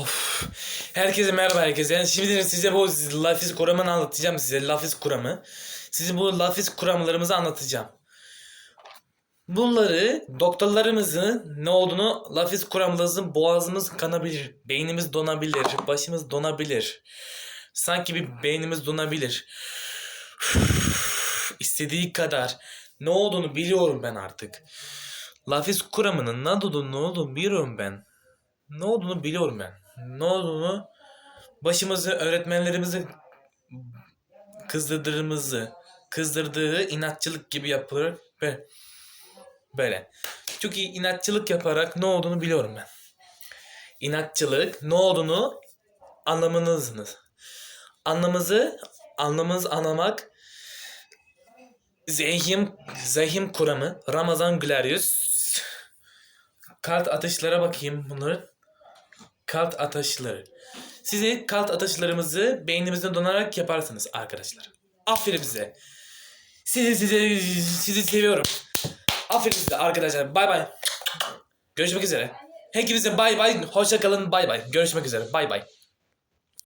Of. Herkese merhaba herkese. Yani şimdi size bu Lafis kuramını anlatacağım size. Lafis kuramı. Size bu Lafis kuramlarımızı anlatacağım. Bunları doktorlarımızın ne olduğunu Lafis kuramlarımızın boğazımız kanabilir, beynimiz donabilir, başımız donabilir. Sanki bir beynimiz donabilir. İstediği kadar ne olduğunu biliyorum ben artık. Lafis kuramının ne olduğunu ne olduğunu biliyorum ben. Ne olduğunu biliyorum ben. Ne olduğunu başımızı öğretmenlerimizin kızdırdığımızı, kızdırdığı inatçılık gibi yapılır ve böyle. Çünkü inatçılık yaparak ne olduğunu biliyorum ben. İnatçılık ne olduğunu anlamanızınız. Anlamınızı, anlamınızı anlamak Zehim, zehim kuramı, Ramazan Güleryüz. Kalt atışlara bakayım bunların. Kalt atışları. Size kalt atışlarımızı beynimizde donarak yaparsınız arkadaşlar. Aferin size. Sizi sizi sizi seviyorum. Aferin size arkadaşlar. Bay bay. Görüşmek üzere. Hepinize bay bay. Hoşça kalın. Bay bay. Görüşmek üzere. Bay bay.